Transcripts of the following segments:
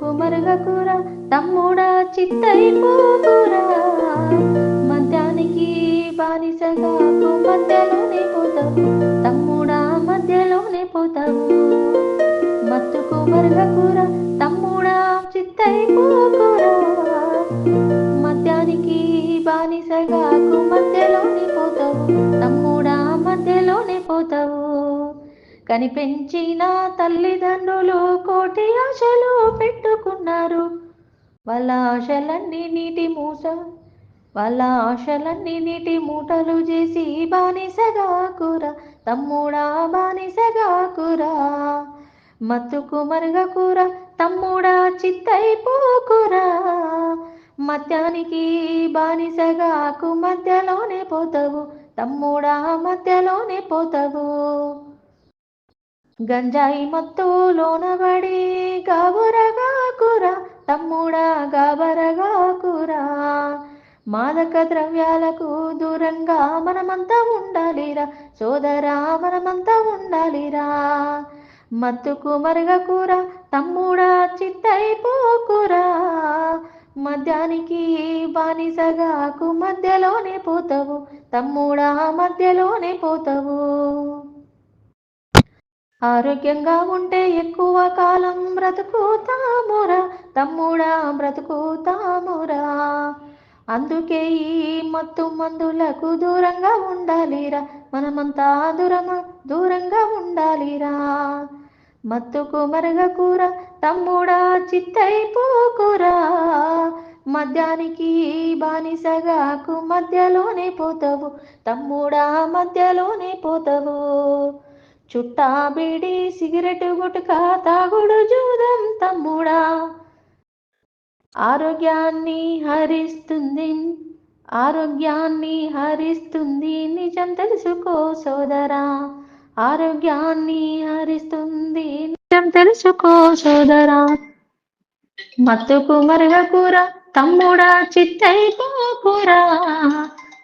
మత్తుకు మరగకురా తమ్ముడా చిత్తైపోకురా. మద్యానికి బానిసగా మధ్యలోనే పోతావు తమ్ముడా మధ్యలోనే పోతావు. మత్తుకు మరగకురా కనిపించిన తల్లిదండ్రులు కోటి ఆశలు పెట్టుకున్నారు. వాళ్ళ ఆశలన్నీ నీటి మూస వాళ్ళ ఆశలన్నీ నీటి మూటలు చేసి బానిసగా కూర తమ్ముడా బానిసగా కూర. మత్తుకు మరుగకూర తమ్ముడా చిత్తైపోకురా మద్యానికి బానిసగాకు మధ్యలోనే పోతావు తమ్ముడా మధ్యలోనే పోతావు. గంజాయి మత్తులోనబడి గాబరగా కూర తమ్ముడా గాబరగా కూర. మాదక ద్రవ్యాలకు దూరంగా మనమంతా ఉండాలిరా సోదరా మనమంతా ఉండాలిరా. మత్తుకు మరగకూర తమ్ముడా చిత్తైపోకురా మద్యానికి బానిసగాకు మధ్యలోనే పోతావు తమ్ముడా మధ్యలోనే పోతావు. ఆరోగ్యంగా ఉంటే ఎక్కువ కాలం బ్రతుకుతామురా తమ్ముడా బ్రతుకుతామురా. అందుకే ఈ మత్తు మందులకు దూరంగా ఉండాలిరా మనమంతా దూరమ దూరంగా ఉండాలిరా. మత్తుకు మరగకూర తమ్ముడా చిత్తైపోకురా. మద్యానికి బానిసగాకు మధ్యలోనే పోతావు తమ్ముడా మధ్యలోనే పోతావు. చుట్టా బీడి సిగరెట్ గుట్క తాగుడు జూదం తమ్ముడా. ఆరోగ్యాన్ని హరిస్తుంది ఆరోగ్యాన్ని హరిస్తుంది నిజం తెలుసుకో సోదరా. ఆరోగ్యాన్ని హరిస్తుంది నిజం తెలుసుకో సోదరా. మత్తుకు మరగకూర తమ్ముడా చిత్తైపోకురా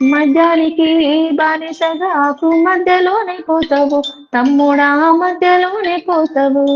మధ్యానికి బానిసగాకు మధ్యలోనే పోతావు. తమ్ముడా మధ్యలోనే పోతావు.